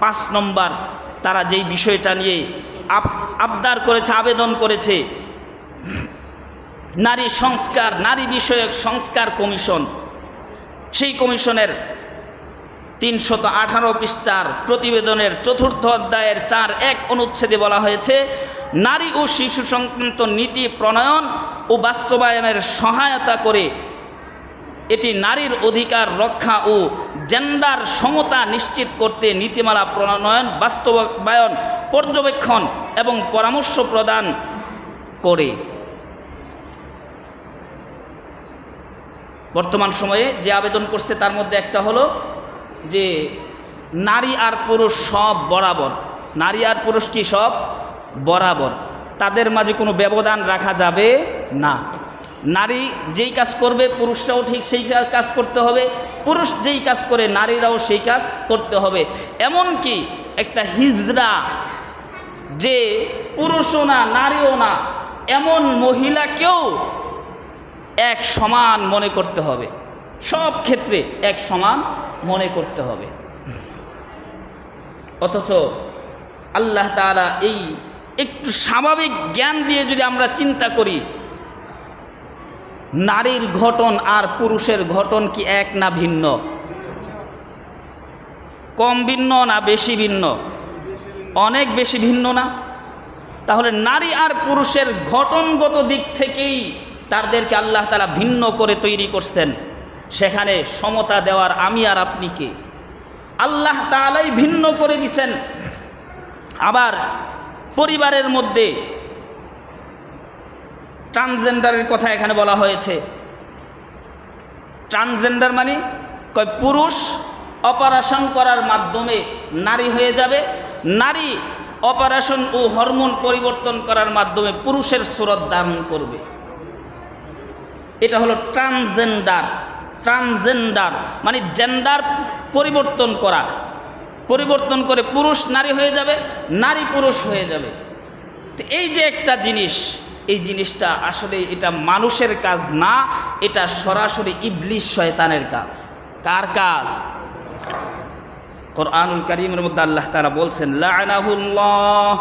পাঁচ নম্বর, তারা যেই বিষয়টা নিয়ে আব- আবদার করেছে, আবেদন করেছে, নারী সংস্কার, নারী বিষয়ক সংস্কার কমিশন, সেই কমিশনের তিনশত আঠারো পৃষ্ঠার প্রতিবেদনের চতুর্থ অধ্যায়ের চার এক অনুচ্ছেদে বলা হয়েছে, নারী ও শিশু সংক্রান্ত নীতি প্রণয়ন ও বাস্তবায়নের সহায়তা করে এটি নারীর অধিকার রক্ষা ও জেন্ডার সমতা নিশ্চিত করতে নীতিমালা প্রণয়ন, বাস্তবায়ন, পর্যবেক্ষণ এবং পরামর্শ প্রদান করে। বর্তমান সময়ে যে আবেদন করছে তার মধ্যে একটা হলো যে নারী আর পুরুষ সব বরাবর। নারী আর পুরুষ কি সব বরাবর? তাদের মাঝে কোনো ব্যবধান রাখা যাবে না। নারী যেই কাজ করবে, পুরুষরাও ঠিক সেই কাজ করতে হবে। পুরুষ যেই কাজ করে, নারীরাও সেই কাজ করতে হবে। এমনকি একটা হিজড়া যে পুরুষও না, নারীও না, এমন মহিলাকেও এক সমান মনে করতে হবে। সব ক্ষেত্রে এক সমান মনে করতে হবে। অথচ আল্লাহ তাআলা এই একটু স্বাভাবিক জ্ঞান দিয়ে যদি আমরা চিন্তা করি নারীর ঘটন আর পুরুষের ঘটন কি এক না ভিন্ন? কম ভিন্ন না বেশি ভিন্ন? অনেক বেশি ভিন্ন না? তাহলে নারী আর পুরুষের ঘটনগত দিক থেকেই তাদেরকে আল্লাহ তালা ভিন্ন করে তৈরি করছেন। সেখানে সমতা দেওয়ার আমি আর আপনি কে? আল্লাহ তালাই ভিন্ন করে দিছেন। আবার পরিবারের মধ্যে ট্রান্সজেন্ডারের কথা এখানে বলা হয়েছে। ট্রান্সজেন্ডার মানে কয় পুরুষ অপারেশন করার মাধ্যমে নারী হয়ে যাবে। নারী অপারেশন ও হরমোন পরিবর্তন করার মাধ্যমে পুরুষের সুরত ধারণ করবে। এটা হলো ট্রান্সজেন্ডার। ট্রান্সজেন্ডার মানে জেন্ডার পরিবর্তন করা। পরিবর্তন করে পুরুষ নারী হয়ে যাবে, নারী পুরুষ হয়ে যাবে। তো এই যে একটা জিনিস এই জিনিসটা আসলে এটা মানুষের কাজ না এটা সরাসরি ইবলিশ শয়তানের কাজ কার কাজ কোরআনুল করিমের মধ্যে আল্লাহ তারা বলছেন লানাহুল্লাহ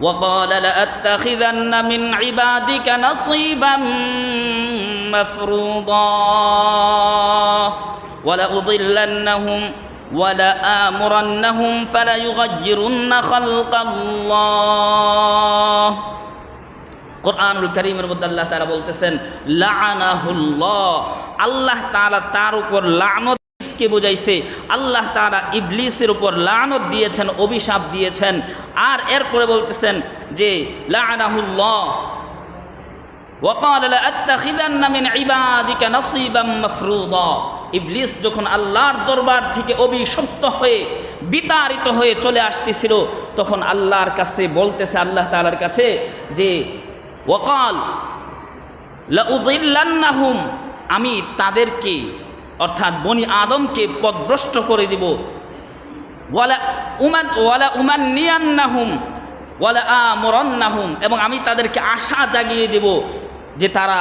وقال لأتخذن من عبادك نصيبا مفروضا ولأضلنهم ولآمرنهم فليغيرن خلق الله কোরআনুল করিমের মধ্যে আল্লাহ তারা বলতেছেন, লানাহুল্লাহ। আল্লাহ তালা তার উপর লানত কে বোঝাইছে? আল্লাহ তারা ইবলিসের উপর লানত দিয়েছেন, অভিশাপ দিয়েছেন। আর এরপরে বলতেছেন যে, লানাহুল্লাহ। ওকাল আত্তাখিদান মিন ইবাদিকা নসিবাম মাফরুদা। ইবলিস যখন আল্লাহর দরবার থেকে অভিশপ্ত হয়ে, বিতাড়িত হয়ে চলে আসতেছিল, তখন আল্লাহর কাছে বলতেছে, আল্লাহ তালার কাছে যে ওয়াকাল, লাউদিল্লান্নাহুম, আমি তাদেরকে, অর্থাৎ বনি আদমকে পদভ্রষ্ট করে দিব। ওয়ালা উমান ওয়ালা উমান নিয়ান্নাহুম ওয়ালা আমরান্নাহুম, এবং আমি তাদেরকে আশা জাগিয়ে দেব যে তারা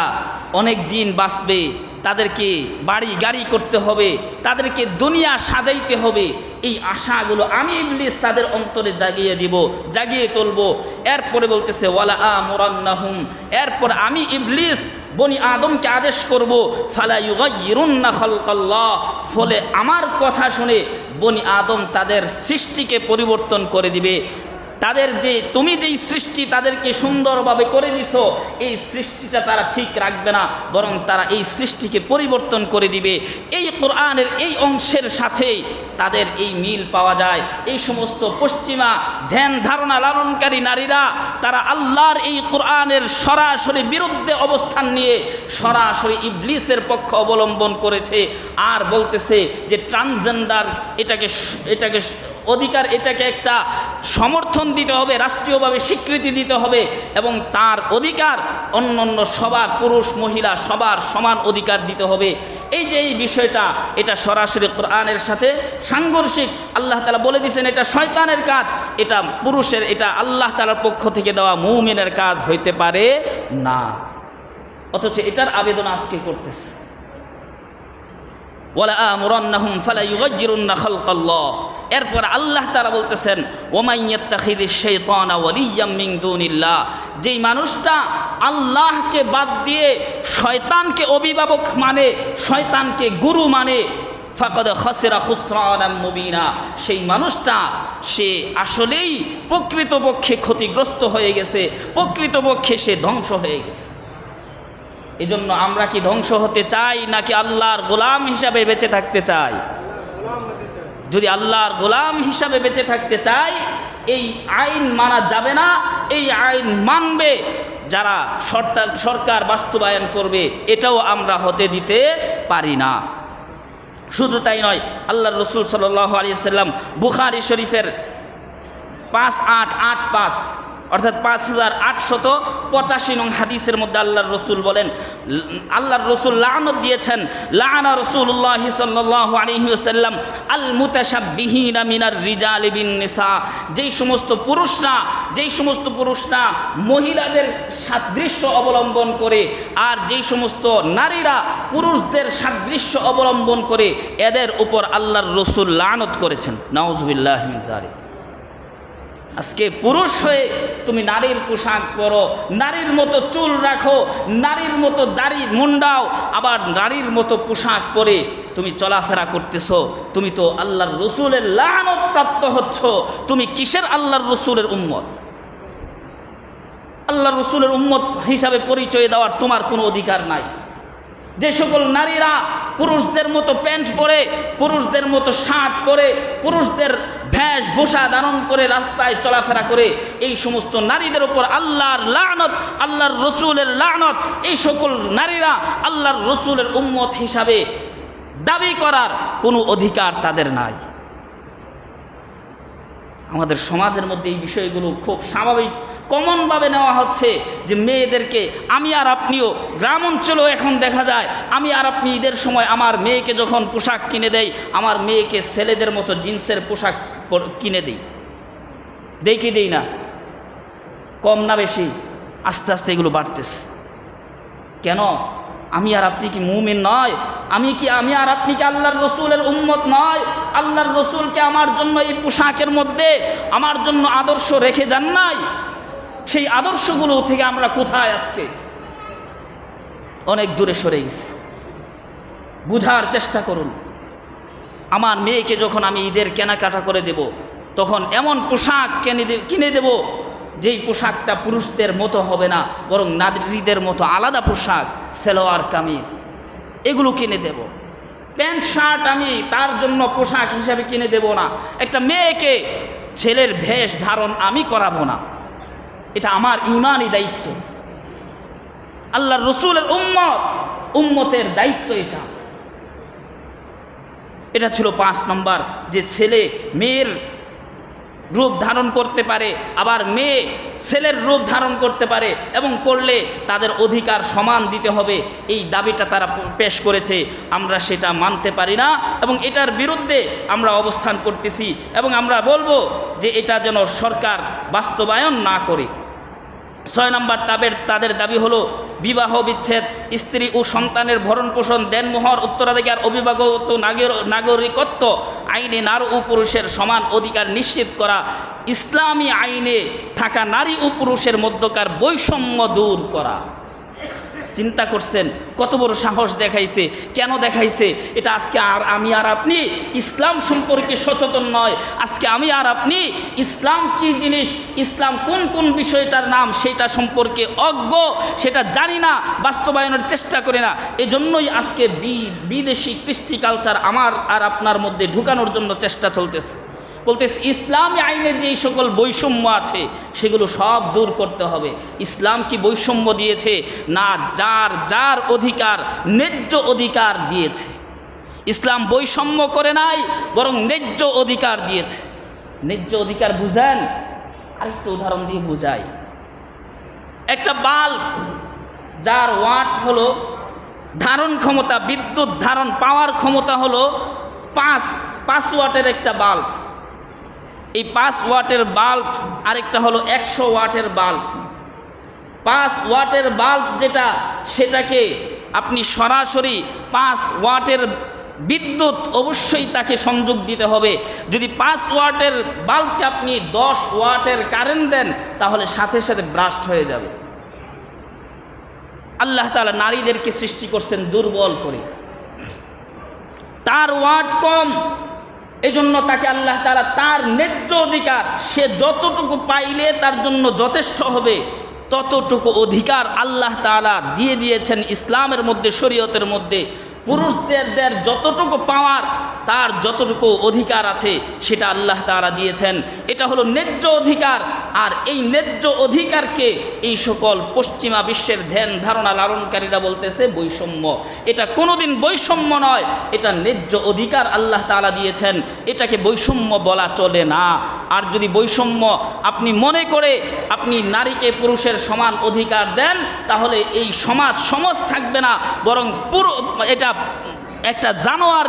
অনেক দিন বাঁচবে। তাদেরকে বাড়ি গাড়ি করতে হবে, তাদেরকে দুনিয়া সাজাইতে হবে। এই আশাগুলো আমি ইবলিস তাদের অন্তরে জাগিয়ে দিব, জাগিয়ে তুলবো। এরপরে বলতেছে, ওয়ালা আমরান্নাহুম। এরপর আমি ইবলিস বনি আদমকে আদেশ করব, ফালা ইউগাইরুন্না খালকাল্লাহ। ফলে আমার কথা শুনে বনি আদম তাদের সৃষ্টিকে পরিবর্তন করে দিবে। তাদের যে, তুমি যেই সৃষ্টি তাদেরকে সুন্দরভাবে করে দিছ, এই সৃষ্টিটা তারা ঠিক রাখবে না, বরং তারা এই সৃষ্টিকে পরিবর্তন করে দিবে। এই কোরআনের এই অংশের সাথেই তাদের এই মিল পাওয়া যায়। এই সমস্ত পশ্চিমা ধ্যান ধারণা লালনকারী নারীরা, তারা আল্লাহর এই কোরআনের সরাসরি বিরুদ্ধে অবস্থান নিয়ে সরাসরি ইবলিসের পক্ষ অবলম্বন করেছে আর বলতেছে যে ট্রান্সজেন্ডার এটাকে এটাকে অধিকার এটাকে একটা সমর্থন দিতে হবে, রাষ্ট্রীয়ভাবে স্বীকৃতি দিতে হবে এবং তার অধিকার অন্য অন্য সবার, পুরুষ, মহিলা, সবার সমান অধিকার দিতে হবে। এই যে এই বিষয়টা, এটা সরাসরি কোরআনের সাথে সাংঘর্ষিক। আল্লাহ তালা বলে দিয়েছেন, এটা শয়তানের কাজ, এটা পুরুষের, এটা আল্লাহ তালার পক্ষ থেকে দেওয়া মৌমিনের কাজ হইতে পারে না। অথচ এটার আবেদন আজকে করতেছে। ফালা এরপর আল্লাহ তারা বলতেছেন ওমাইয়াত্তাখিদি শৈতানা ওয়ালিয়াম দুনিল্লাহ। যেই মানুষটা আল্লাহকে বাদ দিয়ে শয়তানকে অভিভাবক মানে শয়তানকে গুরু মানে ফাকদ খসেরা খুসরান মুবিনা। সেই মানুষটা, সে আসলেই প্রকৃতপক্ষে ক্ষতিগ্রস্ত হয়ে গেছে, প্রকৃতপক্ষে সে ধ্বংস হয়ে গেছে। এজন্য আমরা কি ধ্বংস হতে চাই, নাকি আল্লাহর গোলাম হিসাবে বেঁচে থাকতে চাই? যদি আল্লাহর গোলাম হিসাবে বেঁচে থাকতে চাই, এই আইন মানা যাবে না, এই আইন মানবে, যারা সরকার বাস্তবায়ন করবে, এটাও আমরা হতে দিতে পারি না। শুধু তাই নয় আল্লাহ রসুল সাল্লাহ আলিয়াল্লাম বুখারি শরীফের পাঁচ আট আট পাঁচ অর্থাৎ পাঁচ হাজার আটশত পঁচাশি নং হাদিসের মধ্যে আল্লাহর রসুল বলেন, আল্লাহর রসুল লানত দিয়েছেন, লানা রসুল্লাহ সাল্লাহ আল মুতাসাবিহীনা রিজাল নিসা যেই সমস্ত পুরুষরা, যেই সমস্ত পুরুষরা মহিলাদের সাদৃশ্য অবলম্বন করে আর যেই সমস্ত নারীরা পুরুষদের সাদৃশ্য অবলম্বন করে, এদের উপর আল্লাহর রসুল লানত করেছেন। জারি আজকে পুরুষ হয়ে তুমি নারীর পোশাক পরো, নারীর মতো চুল রাখো, নারীর মতো দাড়ি মুন্ডাও, আবার নারীর মতো পোশাক পরে তুমি চলাফেরা করতেছো, তুমি তো আল্লাহর রসুলের লানত প্রাপ্ত হচ্ছ, তুমি কিসের আল্লাহর রসুলের উম্মত? আল্লাহর রসুলের উম্মত হিসাবে পরিচয় দেওয়ার তোমার কোনো অধিকার নাই। যে সকল নারীরা পুরুষদের মতো প্যান্ট পরে, পুরুষদের মতো শার্ট পরে, পুরুষদের ভ্যাস ভূষা ধারণ করে রাস্তায় চলাফেরা করে, এই সমস্ত নারীদের ওপর আল্লাহর লানত, আল্লাহর রসুলের লানত, এই সকল নারীরা আল্লাহর রসুলের উম্মত হিসাবে দাবি করার কোনো অধিকার তাদের নাই। আমাদের সমাজের মধ্যে এই বিষয়গুলো খুব স্বাভাবিক, কমনভাবে নেওয়া হচ্ছে যে মেয়েদেরকে, আমি আর আপনিও গ্রাম অঞ্চলেও এখন দেখা যায়, আমি আর আপনি ঈদের সময় আমার মেয়েকে যখন পোশাক কিনে দেই, আমার মেয়েকে ছেলেদের মতো জিন্সের পোশাক কিনে দিই কি দেই না? কম না বেশি? আস্তে আস্তে এগুলো বাড়তেছে। কেন? আমি আর আপনি কি মুমিন নয়? আমি কি, আমি আর আপনি কি আল্লাহর রসুলের উম্মত নয়? আল্লাহর রসুলকে আমার জন্য এই পোশাকের মধ্যে আমার জন্য আদর্শ রেখে যান নাই? সেই আদর্শগুলো থেকে আমরা কোথায় আজকে? অনেক দূরে সরে গেছি। বুঝার চেষ্টা করুন। আমার মেয়েকে যখন আমি ঈদের কেনাকাটা করে দেব, তখন এমন পোশাক কিনে দেব যেই পোশাকটা পুরুষদের মতো হবে না, বরং নারীদের মতো আলাদা পোশাক, সেলোয়ার, কামিজ, এগুলো কিনে দেব। প্যান্ট, শার্ট আমি তার জন্য পোশাক হিসাবে কিনে দেব না। একটা মেয়েকে ছেলের ভেষ ধারণ আমি করাবো না। এটা আমার ইমানই দায়িত্ব। আল্লাহর রসুলের উম্মত, উম্মতের দায়িত্ব এটা। এটা ছিল পাঁচ নম্বর, যে ছেলে, মেয়ের রূপ ধারণ করতে পারে, আবার মেয়ে ছেলের রূপ ধারণ করতে পারে এবং করলে তাদের অধিকার সমান দিতে হবে, এই দাবিটা তারা পেশ করেছে। আমরা সেটা মানতে পারি না এবং এটার বিরুদ্ধে আমরা অবস্থান করতেছি এবং আমরা বলব যে এটা যেন সরকার বাস্তবায়ন না করে। ছয় নম্বর তাদের তাদের দাবি হলো বিবাহ বিচ্ছেদ, স্ত্রী ও সন্তানের ভরণ পোষণ দেনমোহর উত্তরাধিকার, অভিভাবকত্ব, নাগর- নাগরিকত্ব, আইনে নারী ও পুরুষের সমান অধিকার নিশ্চিত করা, ইসলামী আইনে থাকা নারী ও পুরুষের মধ্যকার বৈষম্য দূর করা। চিন্তা করছেন, কত বড় সাহস দেখাইছে, কেন দেখাইছে? এটা আজকে আর আমি আর আপনি ইসলাম সম্পর্কে সচেতন নয়। আজকে আমি আর আপনি ইসলাম কি জিনিস, ইসলাম কোন কোন বিষয়টার নাম সেটা সম্পর্কে অজ্ঞ, সেটা জানি না, বাস্তবায়নের চেষ্টা করি না। এজন্যই আজকে বিদেশি কৃষ্টি কালচার আমার আর আপনার মধ্যে ঢুকানোর জন্য চেষ্টা চলতেছে। বলতেছে, ইসলামী আইনে যেই সকল বৈষম্য আছে, সেগুলো সব দূর করতে হবে। ইসলাম কি বৈষম্য দিয়েছে? না, যার যার অধিকার, ন্যায্য অধিকার দিয়েছে। ইসলাম বৈষম্য করে নাই, বরং ন্যায্য অধিকার দিয়েছে। ন্যায্য অধিকার বুঝেন? আরেকটু উদাহরণ দিয়ে বুঝাই। একটা বাল্ব, যার ওয়াট হলো, ধারণ ক্ষমতা, বিদ্যুৎ ধারণ, পাওয়ার ক্ষমতা হলো পাঁচ পাঁচ ওয়াটের একটা বাল্ব। এই পাঁচ ওয়াটের বাল্ব আরেকটা হলো একশো ওয়াটের বাল্ব পাঁচ ওয়াটের বাল্ব যেটা, সেটাকে আপনি সরাসরি পাঁচ ওয়াটের বিদ্যুৎ অবশ্যই তাকে সংযোগ দিতে হবে। যদি পাঁচ ওয়াটের বাল্বকে আপনি দশ ওয়াটের কারেন্ট দেন, তাহলে সাথে সাথে ব্রাস্ট হয়ে যাবে। আল্লাহ তালা নারীদেরকে সৃষ্টি করছেন দুর্বল করে। তার ওয়াট কম এজন্য তাকে আল্লাহ তারা তার ন্যায্য অধিকার, সে যতটুকু পাইলে তার জন্য যথেষ্ট হবে, ততটুকু অধিকার আল্লাহ তারা দিয়ে দিয়েছেন ইসলামের মধ্যে, শরীয়তের মধ্যে। পুরুষদের দের যতটুকু পাওয়ার, তার যতটুকু অধিকার আছে, সেটা আল্লাহ তারা দিয়েছেন। এটা হলো ন্যায্য অধিকার। আর এই ন্যায্য অধিকারকে এই সকল পশ্চিমা বিশ্বের ধ্যান ধারণা লালনকারীরা বলতেছে বৈষম্য। এটা কোনোদিন বৈষম্য নয়, এটা ন্যায্য অধিকার আল্লাহ তাআলা দিয়েছেন, এটাকে বৈষম্য বলা চলে না। আর যদি বৈষম্য আপনি মনে করে আপনি নারীকে পুরুষের সমান অধিকার দেন, তাহলে এই সমাজ সমাজ থাকবে না, বরং পুরো এটা একটা জানোয়ার,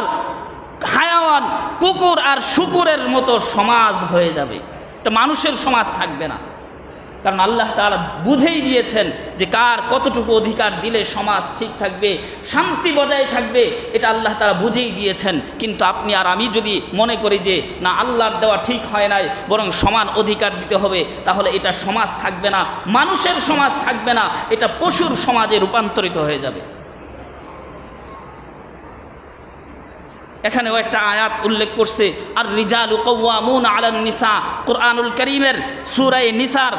হায়াওয়ান, কুকুর আর শুকুরের মতো সমাজ হয়ে যাবে। এটা মানুষের সমাজ থাকবে না। কারণ আল্লাহ তাআলা বুঝেই দিয়েছেন যে কার কতটুকু অধিকার দিলে সমাজ ঠিক থাকবে, শান্তি বজায় থাকবে, এটা আল্লাহ তাআলা বুঝেই দিয়েছেন। কিন্তু আপনি আর আমি যদি মনে করি যে, না, আল্লাহর দেওয়া ঠিক হয় নাই, বরং সমান অধিকার দিতে হবে, তাহলে এটা সমাজ থাকবে না, মানুষের সমাজ থাকবে না, এটা পশুর সমাজে রূপান্তরিত হয়ে যাবে। এখানেও একটা আয়াত উল্লেখ করছে আর রিজাল কৌয়ামুন আলান নিসা কোরআনুল করিমের সুরাই নিসার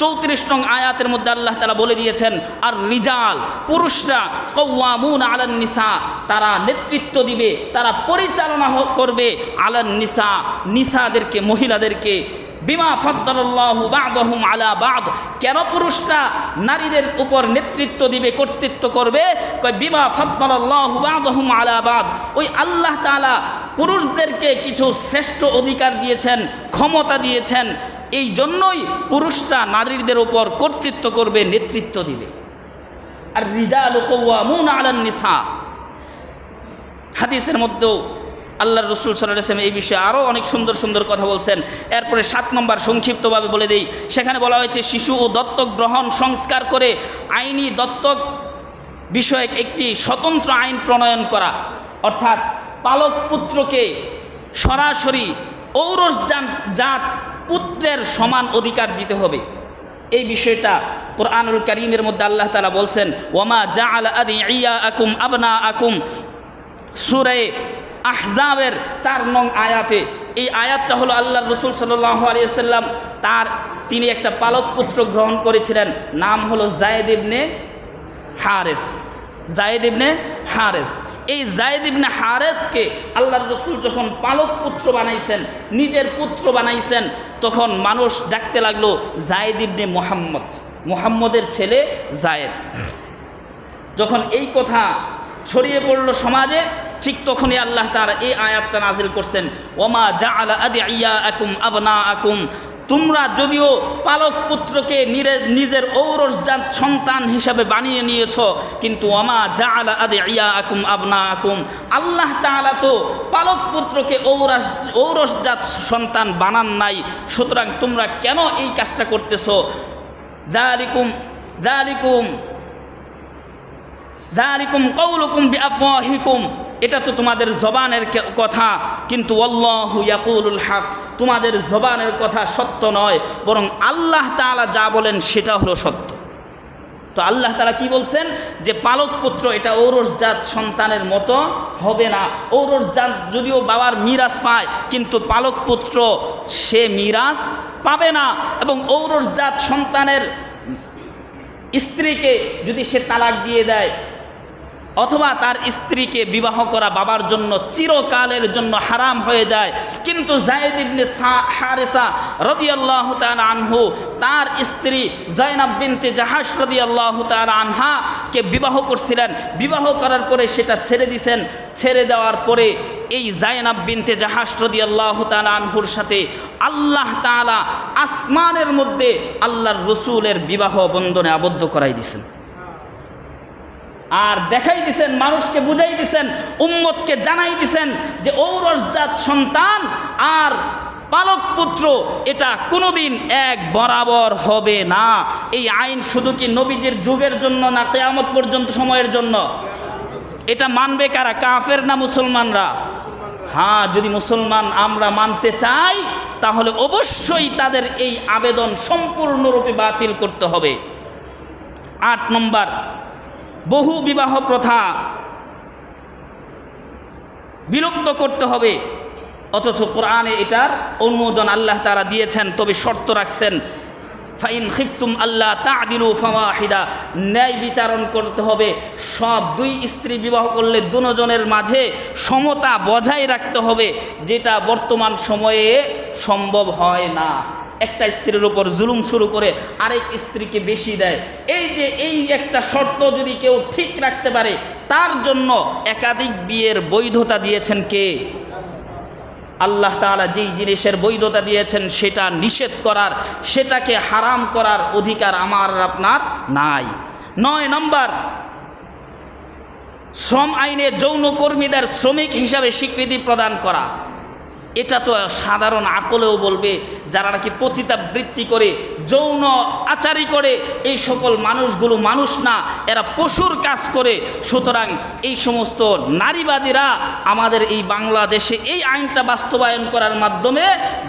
চৌত্রিশ নং আয়াতের মধ্যে আল্লাহ তালা বলে দিয়েছেন আর রিজাল পুরুষরা কৌয়ামুন আলান নিসা তারা নেতৃত্ব দিবে, তারা পরিচালনা করবে আলান নিসা, নিসাদেরকে, মহিলাদেরকে। বিমা ফদ্দাল্লাহু বাদহুম আলা বাদ। কেন পুরুষরা নারীদের উপর নেতৃত্ব দিবে, কর্তৃত্ব করবে? কয়, বিমা ফদ্দাল্লাহু বাদহুম আলা বাদ। ওই আল্লাহ তাআলা পুরুষদেরকে কিছু শ্রেষ্ঠ অধিকার দিয়েছেন, ক্ষমতা দিয়েছেন। এই জন্যই পুরুষরা নারীদের উপর কর্তৃত্ব করবে, নেতৃত্ব দিবে। আর রিজাল কৌয়ামুন আলান নিসা। হাদিসের মধ্যেও আল্লাহ রসুল সাল্লাম এই বিষয়ে আরও অনেক সুন্দর সুন্দর কথা বলছেন। এরপরে সাত নম্বর সংক্ষিপ্তভাবে বলে দেই। সেখানে বলা হয়েছে, শিশু ও দত্তক গ্রহণ সংস্কার করে আইনি দত্তক বিষয়ক একটি স্বতন্ত্র আইন প্রণয়ন করা। অর্থাৎ পালক পুত্রকে সরাসরি ঔরস জান- জাত পুত্রের সমান অধিকার দিতে হবে। এই বিষয়টা কোরআনুল করিমের মধ্যে আল্লাহ তালা বলছেন ওমা জা আল আদি ইয়া আকুম আবনা আকুম সুরে আহজাবের চার নং আয়াতে, এই আয়াতটা হলো আল্লাহ রসুল সাল্লাহ আলিয়াল্লাম তার তিনি একটা পালক পুত্র গ্রহণ করেছিলেন, নাম হলো জায়েদ ইবনে হারেস। জায়েদ ইবনে হারেস। এই জায়েদ ইবনে হারেসকে আল্লাহ রসুল যখন পালক পুত্র বানাইছেন, নিজের পুত্র বানাইছেন, তখন মানুষ ডাকতে লাগল জায়েদ ইবনে মোহাম্মদ। মোহাম্মদের ছেলে জায়েদ যখন এই কথা ছড়িয়ে পড়ল সমাজে ঠিক তখনই আল্লাহ তার এই আয়াতটা নাজিল করছেন, ওমা জা আলা আদি আবনা আকুম তোমরা যদিও পালক পুত্রকে নিজের ঔরসজাত সন্তান হিসাবে বানিয়ে নিয়েছ, কিন্তু ওমা জা আলা আদি ইয়া আকুম আবনা আকুম আল্লাহ তাআলা তো পালক পুত্রকে ঔরস ঔরসজাত সন্তান বানান নাই, সুতরাং তোমরা কেন এই কাজটা করতেছো? দারিকুম দারিকুম দারিকুম কৌলুকুম বিআফওয়াহিকুম এটা তো তোমাদের জবানের কথা, কিন্তু আল্লাহু ইয়াকুলুল হক, তোমাদের জবানের কথা সত্য নয়, বরং আল্লাহ তাআলা যা বলেন সেটা হলো সত্য। তো আল্লাহ তারা কি বলছেন? যে পালক পুত্র, এটা ঔরসজাত সন্তানের মতো হবে না। ঔরসজাত যদিও বাবার মিরাজ পায়, কিন্তু পালক পুত্র সে মিরাজ পাবে না। এবং ঔরসজাত সন্তানের স্ত্রীকে যদি সে তালাক দিয়ে দেয় অথবা তার স্ত্রীকে বিবাহ করা বাবার জন্য চিরকালের জন্য হারাম হয়ে যায়। কিন্তু জায়েদ ইবনে হারেসা রদিয়াল্লাহ তাআলা আনহু, তার স্ত্রী জয়নাব বিনতে জাহাস রদিয়াল্লাহ তাআলা আনহাকে বিবাহ করছিলেন। বিবাহ করার পরে সেটা ছেড়ে দিছেন। ছেড়ে দেওয়ার পরে এই জায়নাব বিনতে জাহাস রদিয়াল্লাহ তাআলা আনহুর সাথে আল্লাহ তাআলা আসমানের মধ্যে আল্লাহর রসুলের বিবাহ বন্ধনে আবদ্ধ করাই দিছেন। আর দেখাই দিছেন, মানুষকে বুঝাই দিছেন, উম্মতকে জানাই দিছেন যে ঔরসজাত সন্তান আর পালক পুত্র, এটা কোনোদিন এক বরাবর হবে না। এই আইন শুধু কি নবীজির যুগের জন্য না কেয়ামত পর্যন্ত সময়ের জন্য? এটা মানবে কারা, কাফের না মুসলমানরা? হ্যাঁ যদি মুসলমান আমরা মানতে চাই, তাহলে অবশ্যই তাদের এই আবেদন সম্পূর্ণরূপে বাতিল করতে হবে। আট নম্বর বহু বিবাহ প্রথা বিলুপ্ত করতে হবে। অথচ কোরআনে এটার অনুমোদন আল্লাহ তারা দিয়েছেন, তবে শর্ত রাখছেন, ফাইন খিফতুম আল্লাহ তা তাদিলু ফাওয়াহিদা, ন্যায় বিচারণ করতে হবে। সব দুই স্ত্রী বিবাহ করলে দুজনের মাঝে সমতা বজায় রাখতে হবে, যেটা বর্তমান সময়ে সম্ভব হয় না। একটা স্ত্রীর উপর জুলুম শুরু করে আরেক স্ত্রীকে বেশি দেয়। এই যে এই একটা শর্ত যদি কেউ ঠিক রাখতে পারে, তার জন্য একাধিক বিয়ের বৈধতা দিয়েছেন কে? আল্লাহ তাআলা যেই জিনিসের বৈধতা দিয়েছেন, সেটা নিষেধ করার, সেটাকে হারাম করার অধিকার আমার আপনার নাই। নয় নম্বর, শ্রম আইনে যৌনকর্মীদের শ্রমিক হিসাবে স্বীকৃতি প্রদান করা। এটা তো সাধারণ আকলেও বলবে, যারা নাকি পতিতাবৃত্তি করে, যৌন আচারি করে, এই সকল মানুষগুলো মানুষ না, এরা পশুর কাজ করে। সুতরাং এই সমস্ত নারীবাদীরা আমাদের এই বাংলাদেশে এই আইনটা বাস্তবায়ন করার মাধ্যমে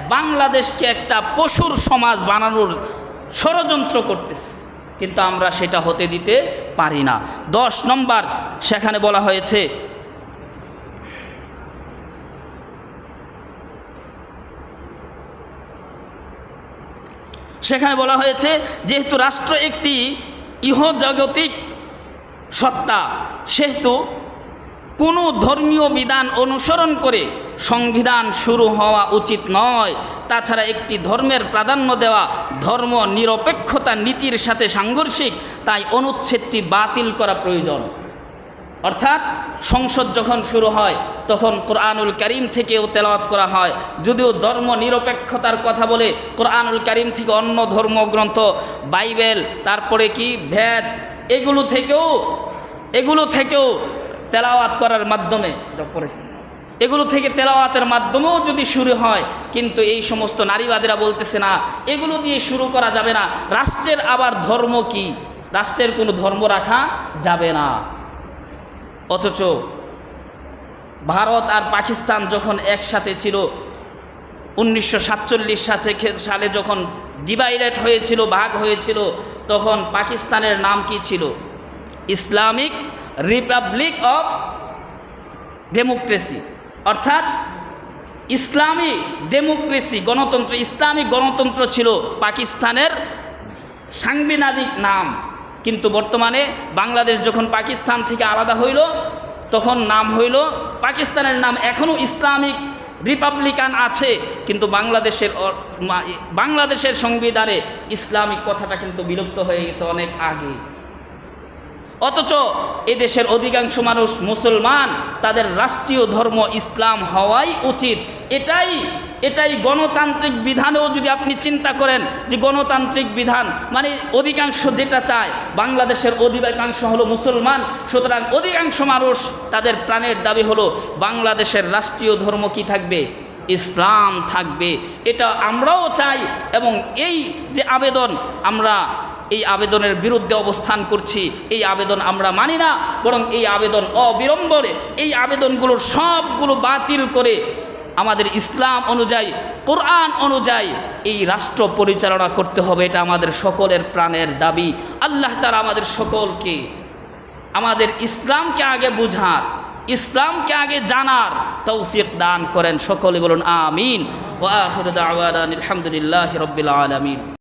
বাংলাদেশকে একটা পশুর সমাজ বানানোর ষড়যন্ত্র করতেছে। কিন্তু আমরা সেটা হতে দিতে পারি না। দশ নম্বর, সেখানে বলা হয়েছে সেখানে বলা হয়েছে যেহেতু রাষ্ট্র একটি ইহজাগতিক সত্তা, সেহেতু কোনো ধর্মীয় বিধান অনুসরণ করে সংবিধান শুরু হওয়া উচিত নয়। তাছাড়া একটি ধর্মের প্রাধান্য দেওয়া ধর্ম নিরপেক্ষতা নীতির সাথে সাংঘর্ষিক, তাই অনুচ্ছেদটি বাতিল করা প্রয়োজন। অর্থাৎ সংসদ যখন শুরু হয়, তখন কোরআনুল করিম থেকেও তেলাওয়াত করা হয়। যদিও ধর্ম নিরপেক্ষতার কথা বলে কোরআনুল করিম থেকে অন্য ধর্মগ্রন্থ বাইবেল, তারপরে কি ভেদ, এগুলো থেকেও এগুলো থেকেও তেলাওয়াত করার মাধ্যমে, তারপরে, এগুলো থেকে তেলাওয়াতের মাধ্যমেও যদি শুরু হয়, কিন্তু এই সমস্ত নারীবাদীরা বলতেছে না, এগুলো দিয়ে শুরু করা যাবে না। রাষ্ট্রের আবার ধর্ম কি? রাষ্ট্রের কোনো ধর্ম রাখা যাবে না। অথচ ভারত আর পাকিস্তান যখন একসাথে ছিল, উনিশশো সাতচল্লিশ সালে যখন ডিভাইডেড হয়েছিল, ভাগ হয়েছিল, তখন পাকিস্তানের নাম কি ছিল? Islamic republic of democracy. অর্থাৎ ইসলামী ডেমোক্রেসি, গণতন্ত্র ইসলামিক গণতন্ত্র ছিল পাকিস্তানের সাংবিধানিক নাম। কিন্তু বর্তমানে বাংলাদেশ যখন পাকিস্তান থেকে আলাদা হইল, তখন নাম হইল পাকিস্তানের নাম এখনও ইসলামিক রিপাবলিকান আছে, কিন্তু বাংলাদেশের বাংলাদেশের সংবিধানে ইসলামিক কথাটা কিন্তু বিলুপ্ত হয়ে গেছে অনেক আগে। অথচ এদেশের অধিকাংশ মানুষ মুসলমান, তাদের রাষ্ট্রীয় ধর্ম ইসলাম হওয়াই উচিত। এটাই এটাই গণতান্ত্রিক বিধানেও যদি আপনি চিন্তা করেন যে গণতান্ত্রিক বিধান মানে অধিকাংশ যেটা চায়, বাংলাদেশের অধিকাংশ হলো মুসলমান, সুতরাং অধিকাংশ মানুষ তাদের প্রাণের দাবি হলো বাংলাদেশের রাষ্ট্রীয় ধর্ম কি থাকবে? ইসলাম থাকবে। এটা আমরাও চাই এবং এই যে আবেদন আমরা এই আবেদনের বিরুদ্ধে অবস্থান করছি। এই আবেদন আমরা মানি না, বরং এই আবেদন অবিলম্বনে এই আবেদনগুলো সবগুলো বাতিল করে আমাদের ইসলাম অনুযায়ী, কোরআন অনুযায়ী এই রাষ্ট্র পরিচালনা করতে হবে। এটা আমাদের সকলের প্রাণের দাবি। আল্লাহ তারা আমাদের সকলকে, আমাদের ইসলামকে আগে বুঝার, ইসলামকে আগে জানার তৌফিক দান করেন। সকলে বলুন, আমিন। ও আলহামদুলিল্লাহ রবিল আলমিন।